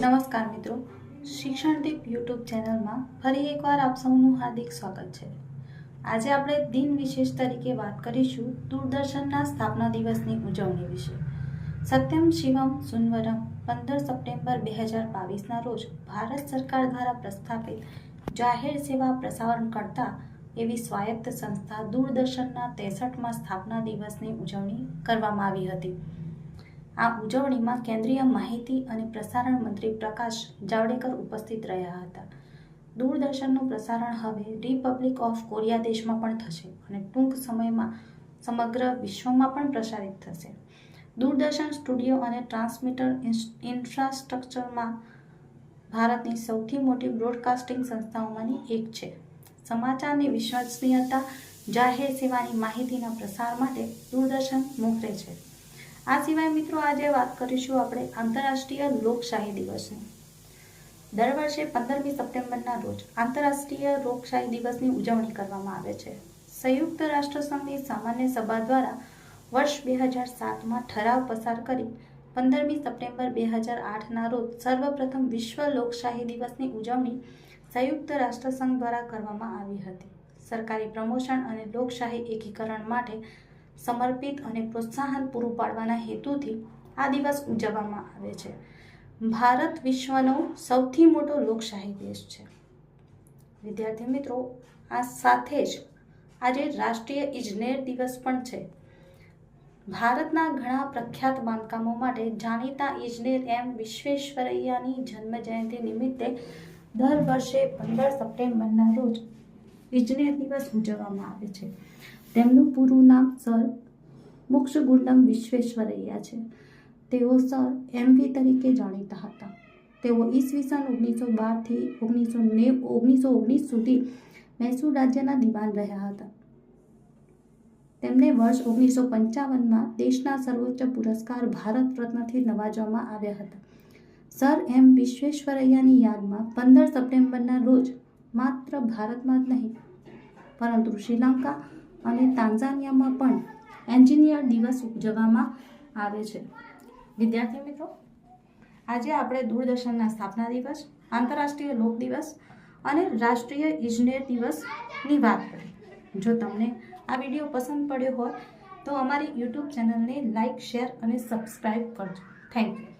નમસ્કાર મિત્રો. શિક્ષણદીપ યુટ્યુબ ચેનલમાં ફરી એકવાર આપ સૌનું હાર્દિક સ્વાગત છે. આજે આપણે દિન વિશેષ તરીકે વાત કરીશું દૂરદર્શનના સ્થાપના દિવસની ઉજવણી વિશે. સત્યમ શિવમ સુનવરમ પંદર સપ્ટેમ્બર બે હજાર બાવીસના રોજ ભારત સરકાર દ્વારા પ્રસ્થાપિત જાહેર સેવા પ્રસારણ કરતા એવી સ્વાયત્ત સંસ્થા દૂરદર્શનના તેસઠમાં સ્થાપના દિવસની ઉજવણી કરવામાં આવી હતી. આ ઉજવણીમાં કેન્દ્રીય માહિતી અને પ્રસારણ મંત્રી પ્રકાશ જાવડેકર ઉપસ્થિત રહ્યા હતા. દૂરદર્શનનું પ્રસારણ હવે રિપબ્લિક ઓફ કોરિયા દેશમાં પણ થશે અને ટૂંક સમયમાં સમગ્ર વિશ્વમાં પણ પ્રસારિત થશે. દૂરદર્શન સ્ટુડિયો અને ટ્રાન્સમીટર ઇન્ફ્રાસ્ટ્રક્ચરમાં ભારતની સૌથી મોટી બ્રોડકાસ્ટિંગ સંસ્થાઓમાંની એક છે. સમાચારની વિશ્વસનીયતા જાહેર સેવાની માહિતીના પ્રસાર માટે દૂરદર્શન મોકરે છે. આ સિવાય મિત્રો આજે વાત કરીશું આપણે આંતરરાષ્ટ્રીય લોકશાહી દિવસની. દર વર્ષે પંદરમી સપ્ટેમ્બરના રોજ આંતરરાષ્ટ્રીય લોકશાહી દિવસની ઉજવણી કરવામાં આવે છે. સંયુક્ત રાષ્ટ્રસંઘની સામાન્ય સભા દ્વારા વર્ષ બે હજાર સાતમાં ઠરાવ પસાર કરી પંદરમી સપ્ટેમ્બર બે હજાર આઠના રોજ સર્વપ્રથમ વિશ્વ લોકશાહી દિવસની ઉજવણી સંયુક્ત રાષ્ટ્રસંઘ દ્વારા કરવામાં આવી હતી. સરકારી પ્રમોશન અને લોકશાહી એકીકરણ માટે સમર્પિત અને પ્રોત્સાહન પૂરું પાડવાના હેતુથી આ દિવસ ઉજવવામાં આવે છે. ભારત વિશ્વનો સૌથી મોટો લોકશાહી દેશ છે. વિદ્યાર્થી મિત્રો, આ સાથે જ આજે રાષ્ટ્રીય ઇજનેર દિવસ પણ છે. ભારતના ઘણા પ્રખ્યાત બાંધકામો માટે જાણીતા ઇજનેર એમ વિશ્વેશ્વરૈયાની જન્મ જયંતિ નિમિત્તે દર વર્ષે પંદર સપ્ટેમ્બરના રોજ ઇજનેર દિવસ ઉજવવામાં આવે છે. તેમનું પૂરું નામ સર મોક્ષગુંડમ વિશ્વેશ્વરૈયા છે. તેઓ સર એમવી તરીકે જાણીતા હતા. તેઓ ઈસવીસન ઓગણીસો બારથી ઓગણીસો ને, ઓગણીસો ઓગણીસ સુધી મૈસૂર રાજ્યના દિવાન રહ્યા હતા. તેમને વર્ષ ઓગણીસો પંચાવનમાં દેશના સર્વોચ્ચ પુરસ્કાર ભારત રત્નથી નવાજવામાં આવ્યા હતા. સર એમ વિશ્વેશ્વરૈયાની યાદમાં પંદર સપ્ટેમ્બરના રોજ માત્ર ભારતમાં જ નહીં, પરંતુ શ્રીલંકા અને તાંઝાનિયામાં પણ એન્જિનિયર દિવસ ઉજવવામાં આવે છે. વિદ્યાર્થી મિત્રો, આજે આપણે દૂરદર્શનના સ્થાપના દિવસ, આંતરરાષ્ટ્રીય લોક દિવસ અને રાષ્ટ્રીય ઇજનેર દિવસની વાત કરી. જો તમને આ વીડિયો પસંદ પડ્યો હોય, તો અમારી યુટ્યુબ ચેનલને લાઇક શેર અને સબસ્ક્રાઈબ કરજો. Thank you.